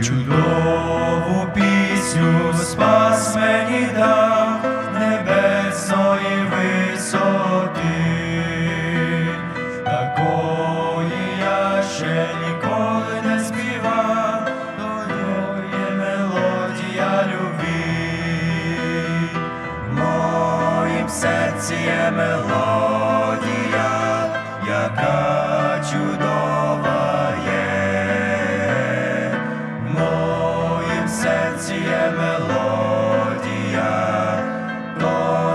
Чудову пісню спас мені дав небесної висоти, такої я ще ніколи не співав, то є мелодія любві. В моїм серці є мелодія, яка чудова серці мелодія, то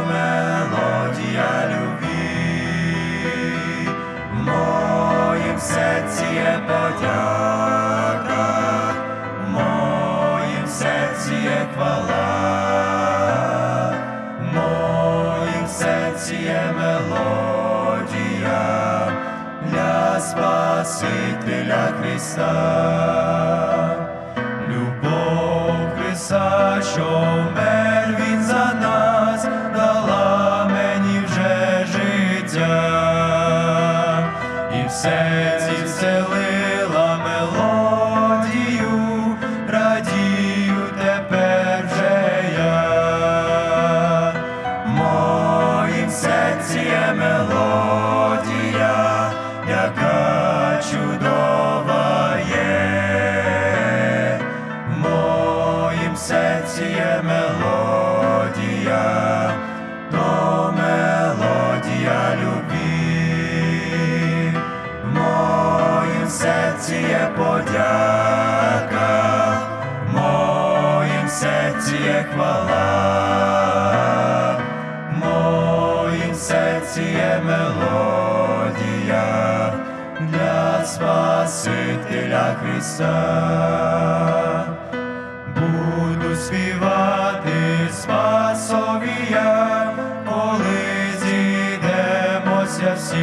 мелодія любві. В моїм серці є подяка, в моїм серці є хвала. Моїм серці є мелодія для Спасителя Христа. Христа, що вмер Він за нас, дала мені вже життя, і все ці вселила мелодія, то мелодія любві. В моїм серці є подяка, в моїм серці є хвала, в моїм серці є мелодія для Спасителя Христа. Зійдемося всі.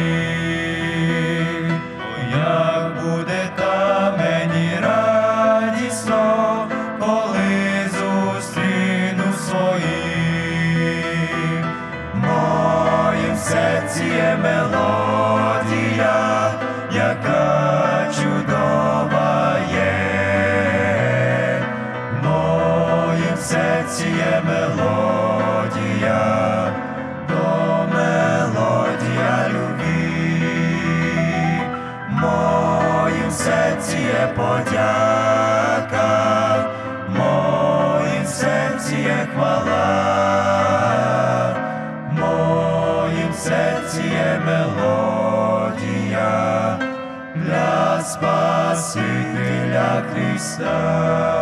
О, як буде там мені радісно, коли зустріну своїх. Моїм серці є мелодія, яка чудова є. Моїм серці є мелодія, В моїм серці є подяка, моїм серці є хвала, моїм серці є мелодія для Спасителя Христа.